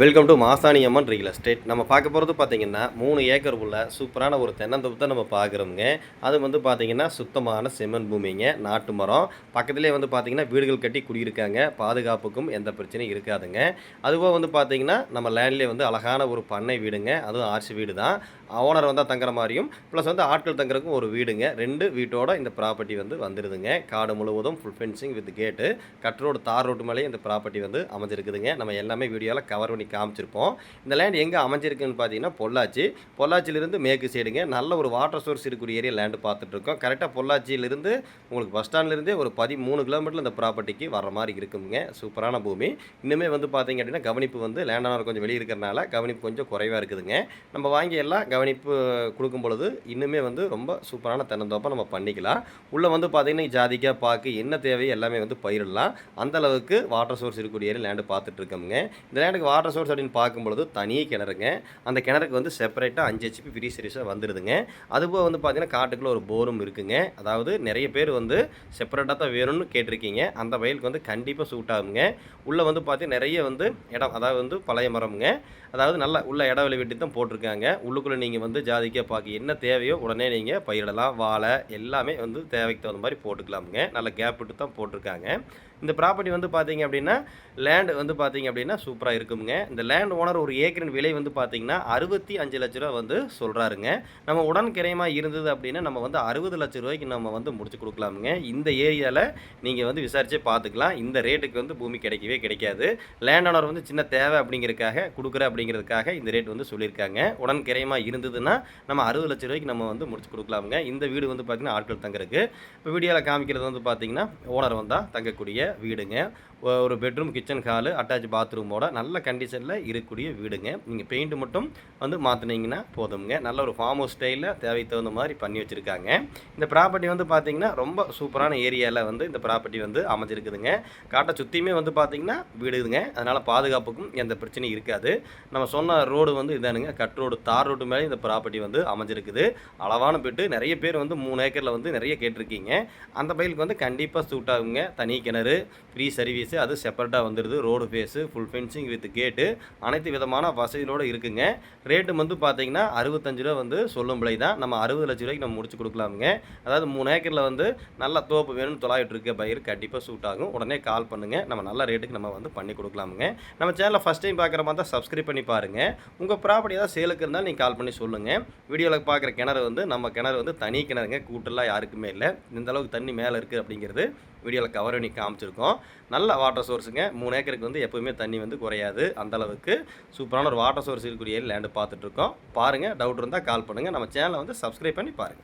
Welcome to Masani Amman real estate நம்ம பார்க்க போகிறது பார்த்தீங்கன்னா மூணு ஏக்கர் உள்ள சூப்பரான ஒரு தென்னந்தோப்பு தான் நம்ம பார்க்குறோங்க அது வந்து பார்த்தீங்கன்னா சுத்தமான செம்மண் பூமிங்க. நாட்டு மரம். பக்கத்துலேயே வந்து பார்த்தீங்கன்னா வீடுகள் கட்டி குடியிருக்காங்க. பாதுகாப்புக்கும் எந்த பிரச்சனையும் இருக்காதுங்க. அதுபோக வந்து பார்த்தீங்கன்னா நம்ம லேண்ட்லேயே வந்து அழகான ஒரு பண்ணை வீடுங்க. அதுவும் ஆர்சி வீடு தான். ஓனர் வந்தால் தங்குற மாதிரியும் ப்ளஸ் வந்து ஆட்கள் தங்குறதுக்கும் ஒரு வீடுங்க. ரெண்டு வீட்டோட இந்த ப்ராப்பர்ட்டி வந்து வந்துடுதுங்க காடு முழுவதும் full fencing with gate cut road தார் ரோட்டு மேலேயே இந்த ப்ராப்பர்ட்டி வந்து அமைஞ்சிருக்குதுங்க. நம்ம எல்லாமே வீடியோவில் கவர் பண்ணி காமிச்சிருப்போம். இந்த லேண்ட் எங்கே அமைஞ்சிருக்குன்னு பார்த்தீங்கன்னா பொள்ளாச்சி. பொள்ளாச்சியிலிருந்து மேற்கு சைடுங்க. நல்ல ஒரு வாட்டர் சோர்ஸ் இருக்கக்கூடிய ஏரியா லேண்டு பார்த்துட்ருக்கோம். கரெக்டாக பொள்ளாச்சியிலிருந்து உங்களுக்கு பஸ் ஸ்டாண்ட்லேருந்தே ஒரு பதிமூணு கிலோமீட்டர் இந்த ப்ராப்பர்ட்டிக்கு வர மாதிரி இருக்குங்க சூப்பரான பூமி. இன்னுமே வந்து பார்த்தீங்க அப்படின்னா கவனிப்பு வந்து லேண்டானர் கொஞ்சம் வெளியே இருக்கிறனால கவனிப்பு கொஞ்சம் குறைவாக இருக்குதுங்க. நம்ம வாங்கி எல்லாம் கவனிப்பு கொடுக்கும் பொழுது இன்னுமே வந்து ரொம்ப சூப்பரான தென்னந்தோப்பை நம்ம பண்ணிக்கலாம். உள்ளே வந்து பார்த்தீங்கன்னா ஜாதிக்காக பாக்கு என்ன தேவையோ எல்லாமே வந்து பயிரிடலாம். அந்தளவுக்கு வாட்டர் சோர்ஸ் இருக்கக்கூடிய லேண்டு பார்த்துட்டு இருக்கோங்க இந்த லேண்டுக்கு வாட்டர் சோர்ஸ் அப்படின்னு பார்க்கும்பொழுது தனி கிணறுங்க. அந்த கிணறுக்கு வந்து செப்பரேட்டாக அஞ்சு ஹெச்பி ஃப்ரீ சர்வீஸாக வந்துடுதுங்க அதுபோக வந்து பார்த்தீங்கன்னா காட்டுக்குள்ளே ஒரு போரும் இருக்குங்க. அதாவது நிறைய பேர் வந்து செப்பரேட்டாக தான் வேணும்னு கேட்டிருக்கீங்க. அந்த வயலுக்கு வந்து கண்டிப்பாக சூட் ஆகுங்க. உள்ளே வந்து பார்த்தீங்கன்னா நிறைய வந்து இடம் அதாவது வந்து பழைய மரம்ங்க. அதாவது நல்லா உள்ள இடவெளி வெட்டி தான் போட்டிருக்காங்க. உள்ளுக்குள்ளே நீங்கள் வந்து ஜாதிக்காக பார்க்க என்ன தேவையோ உடனே நீங்கள் பயிரிடலாம். வாழை எல்லாமே வந்து தேவைக்கு தகுந்த மாதிரி போட்டுக்கலாமுங்க. நல்ல கேப் விட்டு தான் போட்டிருக்காங்க. இந்த ப்ராப்பர்ட்டி வந்து பார்த்தீங்க அப்படின்னா லேண்ட் வந்து பார்த்தீங்க அப்படின்னா சூப்பராக இருக்குங்க இந்த லேண்ட் ஓனர் ஒரு ஏக்கரின் விலை வந்து பார்த்தீங்கன்னா அறுபத்தி அஞ்சு லட்ச ரூபா வந்து சொல்கிறாருங்க நம்ம உடன் கிரயமாக இருந்தது அப்படின்னா நம்ம வந்து அறுபது லட்ச ரூபாய்க்கு நம்ம வந்து முடிச்சு கொடுக்கலாமுங்க. இந்த ஏரியாவில் நீங்கள் வந்து விசாரிச்சே பார்த்துக்கலாம் இந்த ரேட்டுக்கு வந்து பூமி கிடைக்கவே கிடைக்காது. லேண்ட் ஓனர் வந்து சின்ன தேவை அப்படிங்கிறதுக்காக கொடுக்குற அப்படிங்கிறதுக்காக இந்த ரேட் வந்து சொல்லியிருக்காங்க. உடன் கிரயமாக இருந்ததுன்னா நம்ம அறுபது லட்ச ரூபாய்க்கு நம்ம வந்து முடிச்சு கொடுக்கலாமுங்க. இந்த வீடு வந்து பார்த்தீங்கன்னா ஆட்கள் தங்குறதுக்கு. இப்போ வீடியோவில் காமிக்கிறது வந்து பார்த்தீங்கன்னா ஓனர் வந்தால் தங்கக்கூடிய வீடுங்க. ஒரு பெட்ரூம் கிச்சன் ஹாலு அட்டாச் பாத்ரூமோட நல்ல கண்டிஷனில் இருக்கக்கூடிய வீடுங்க. நீங்கள் பெயிண்ட் மட்டும் வந்து மாற்றினீங்கன்னா போதுங்க நல்ல ஒரு ஃபார்ம் ஹவுஸ் ஸ்டைலில் தேவைக்கு தகுந்த மாதிரி பண்ணி வச்சுருக்காங்க. இந்த ப்ராப்பர்ட்டி வந்து பார்த்தீங்கன்னா ரொம்ப சூப்பரான ஏரியாவில் வந்து இந்த ப்ராப்பர்ட்டி வந்து அமைஞ்சிருக்குதுங்க. காட்டை சுற்றியுமே வந்து பார்த்தீங்கன்னா வீடுதுங்க அதனால் பாதுகாப்புக்கும் எந்த பிரச்சனையும் இருக்காது. நம்ம சொன்ன ரோடு வந்து இதானுங்க. கட் ரோடு தார் ரோடு மேலே இந்த ப்ராப்பர்ட்டி வந்து அமைஞ்சிருக்குது. அளவான பெட்டு நிறைய பேர் வந்து மூணு ஏக்கரில் வந்து நிறைய கேட்டிருக்கீங்க. அந்த பயிலுக்கு வந்து கண்டிப்பாக சூட் ஆகுங்க. தனி கிணறு ஃப்ரீ சர்வீஸு அது செப்பரேட்டாக வந்துடுது road face full fencing with gate அனைத்து விதமான வசதியோடு இருக்குங்க. ரேட்டு வந்து பார்த்தீங்கன்னா அறுபத்தஞ்சு ரூபா வந்து சொல்லும் விலை தான். நம்ம அறுபது லட்ச ரூபாய்க்கு நம்ம முடிச்சு கொடுக்கலாமுங்க. அதாவது மூணு ஏக்கரில் வந்து நல்ல தோப்பு வேணும்னு தொலாவிட்டு இருக்க பயிர் கண்டிப்பாக சூட் ஆகும். உடனே கால் பண்ணுங்கள் நம்ம நல்ல ரேட்டுக்கு நம்ம வந்து பண்ணி கொடுக்கலாமுங்க. நம்ம சேனலை ஃபஸ்ட் டைம் பார்க்குற மாதிரி தான் சப்ஸ்கிரைப் பண்ணி பாருங்கள் உங்கள் ப்ராப்பர்ட்டி ஏதாவது சேலுக்கு இருந்தால் நீங்கள் கால் பண்ணி சொல்லுங்கள் வீடியோவில் பார்க்குற கிணறு வந்து நம்ம கிணறு வந்து தனி கிணறுங்க. கூட்டெல்லாம் யாருக்குமே இல்லை. இந்த அளவுக்கு தண்ணி மேலே இருக்குது அப்படிங்கிறது வீடியோவில் கவர் பண்ணி காமிச்சிருக்கோம். நல்ல வாட்டர் சோர்ஸுங்க மூணு ஏக்கருக்கு வந்து எப்போவுமே தண்ணி வந்து குறையாது. அந்தளவுக்கு சூப்பரான ஒரு வாட்டர் சோர்ஸ் இருக்கக்கூடிய லேண்டு பார்த்துட்ருக்கோம் பாருங்கள் டவுட் இருந்தால் கால் பண்ணுங்கள் நம்ம சேனலை வந்து சப்ஸ்கிரைப் பண்ணி பாருங்கள்